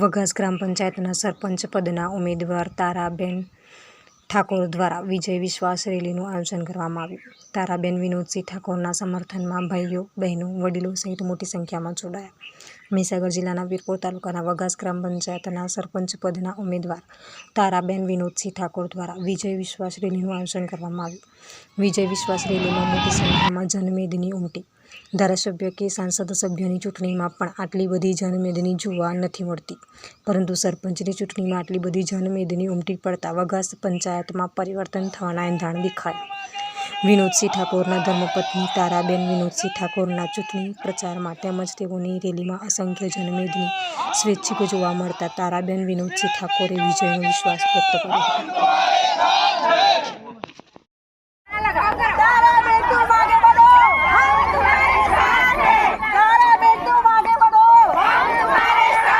વઘાસ ગ્રામ પંચાયતના સરપંચ પદના ઉમેદવાર તારાબેન ઠાકોર દ્વારા વિજય વિશ્વાસ રેલીનું આયોજન કરવામાં આવ્યું. તારાબેન વિનોદસિંહ ઠાકોરના સમર્થનમાં ભાઈઓ, બહેનો, વડીલો સહિત મોટી સંખ્યામાં જોડાયા. મહીસાગર જિલ્લાના વીરપુર તાલુકાના વઘાસ ગ્રામ પંચાયતના સરપંચ પદના ઉમેદવાર તારાબેન વિનોદસિંહ ઠાકોર દ્વારા વિજય વિશ્વાસ રેલીનું આયોજન કરવામાં આવ્યું. વિજય વિશ્વાસ રેલીમાં મોટી સંખ્યામાં જનમેદની ઉમટી ધારાસભ્ય કે સાંસદ સભ્યની ચૂંટણીમાં પણ આટલી બધી જનમેદની જોવા નથી મળતી. પરંતુ સરપંચની ચૂંટણીમાં આટલી બધી જનમેદની ઉમટી પડતા વઘાસ પંચાયતમાં પરિવર્તન થવાના એંધાણ દેખાય. વિનોદસિંહ ઠાકોરના ધર્મપત્ની તારાબેન વિનોદસિંહ ઠાકોરના ચૂંટણી પ્રચારમાં તેમજ તેઓની રેલીમાં અસંખ્ય જનમેદની સ્વૈચ્છિક જોવા મળતા તારાબેન વિનોદસિંહ ઠાકોરે વિજયનો વિશ્વાસ વ્યક્ત કર્યો હતો.